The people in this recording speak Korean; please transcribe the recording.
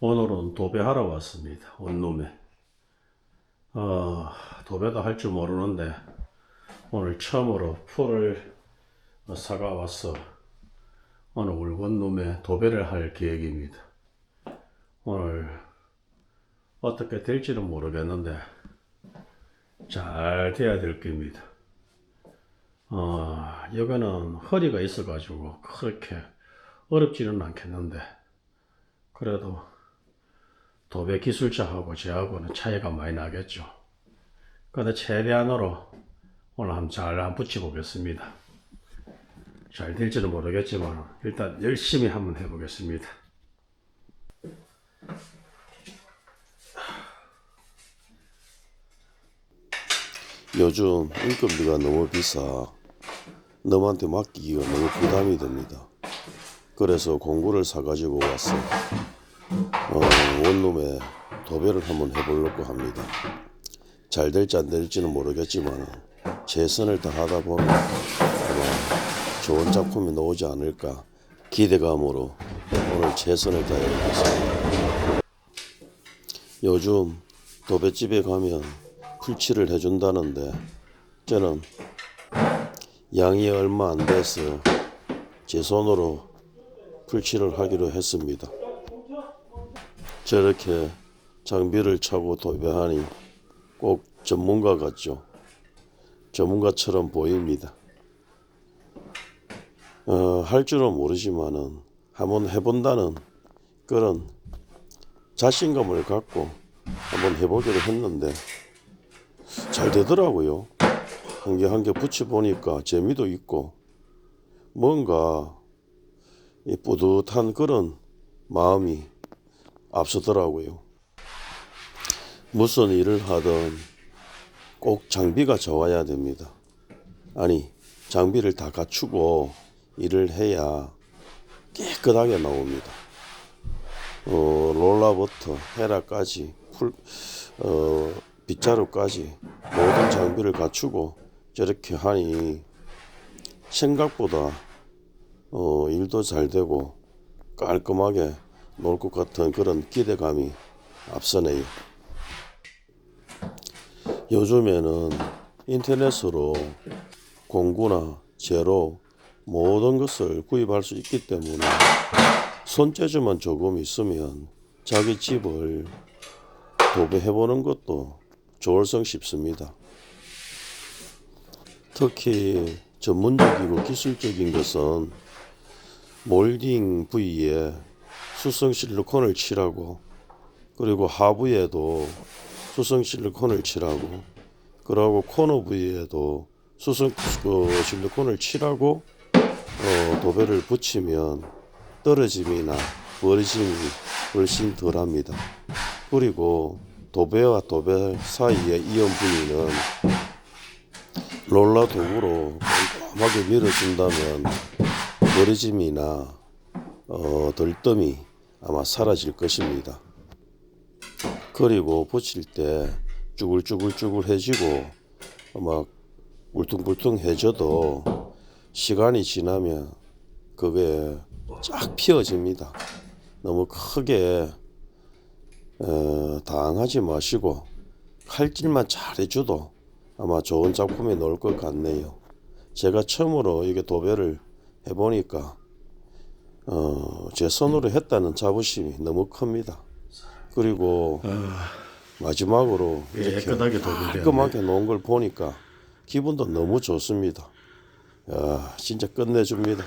오늘은 도배하러 왔습니다. 원룸에. 어, 도배도 할 줄 모르는데 오늘 처음으로 풀을 사가 와서 오늘 울원룸에 도배를 할 계획입니다. 오늘 어떻게 될지는 모르겠는데 잘 돼야 될 겁니다. 어, 여기는 허리가 있어가지고 그렇게 어렵지는 않겠는데 그래도 도배 기술자하고 저하고는 차이가 많이 나겠죠. 근데 최대한으로 오늘 한번 잘 한번 붙여보겠습니다. 잘 될지는 모르겠지만 일단 열심히 한번 해보겠습니다. 요즘 인건비가 너무 비싸 너한테 맡기기가 너무 부담이 됩니다. 그래서 공구를 사가지고 왔어. 어, 원룸에 도배를 한번 해보려고 합니다. 잘 될지 안 될지는 모르겠지만 최선을 다하다 보면 아마 좋은 작품이 나오지 않을까 기대감으로 오늘 최선을 다해보겠습니다. 요즘 도배집에 가면 풀칠을 해준다는데 저는 양이 얼마 안 돼서 제 손으로 풀칠을 하기로 했습니다. 저렇게 장비를 차고 도배하니 꼭 전문가 같죠. 전문가처럼 보입니다. 어, 할 줄은 모르지만은 한번 해본다는 그런 자신감을 갖고 한번 해보기로 했는데 잘 되더라고요. 한 개 한 개 붙여보니까 재미도 있고 뭔가 이 뿌듯한 그런 마음이 앞서더라고요. 무슨 일을 하든 꼭 장비가 좋아야 됩니다. 아니, 장비를 다 갖추고 일을 해야 깨끗하게 나옵니다. 어, 롤라부터 헤라까지 풀, 어, 빗자루까지 모든 장비를 갖추고 저렇게 하니 생각보다 어, 일도 잘 되고 깔끔하게 놀 것 같은 그런 기대감이 앞서네요. 요즘에는 인터넷으로 공구나 재료 모든 것을 구입할 수 있기 때문에 손재주만 조금 있으면 자기 집을 도배해보는 것도 좋을성 싶습니다. 특히 전문적이고 기술적인 것은 몰딩 부위에 수성 실리콘을 칠하고 그리고 하부에도 수성 실리콘을 칠하고 그러고 코너 부위에도 수성 그 실리콘을 칠하고 어, 도배를 붙이면 떨어짐이나 버리짐이 훨씬 덜합니다. 그리고 도배와 도배 사이의 이연 부위는 도구로 꼼꼼하게 밀어준다면 버리짐이나 어, 덜뜸이 아마 사라질 것입니다. 그리고 붙일 때 쭈글쭈글쭈글해지고 막 울퉁불퉁해져도 시간이 지나면 그게 쫙 피어집니다. 너무 크게 어, 당하지 마시고 칼질만 잘해줘도 아마 좋은 작품이 나올 것 같네요. 제가 처음으로 이게 도배를 해보니까 어, 제 손으로 했다는 자부심이 너무 큽니다. 그리고 마지막으로 이렇게 깨끗하게 도배되었네. 깔끔하게 놓은 걸 보니까 기분도 너무 좋습니다. 야, 진짜 끝내줍니다.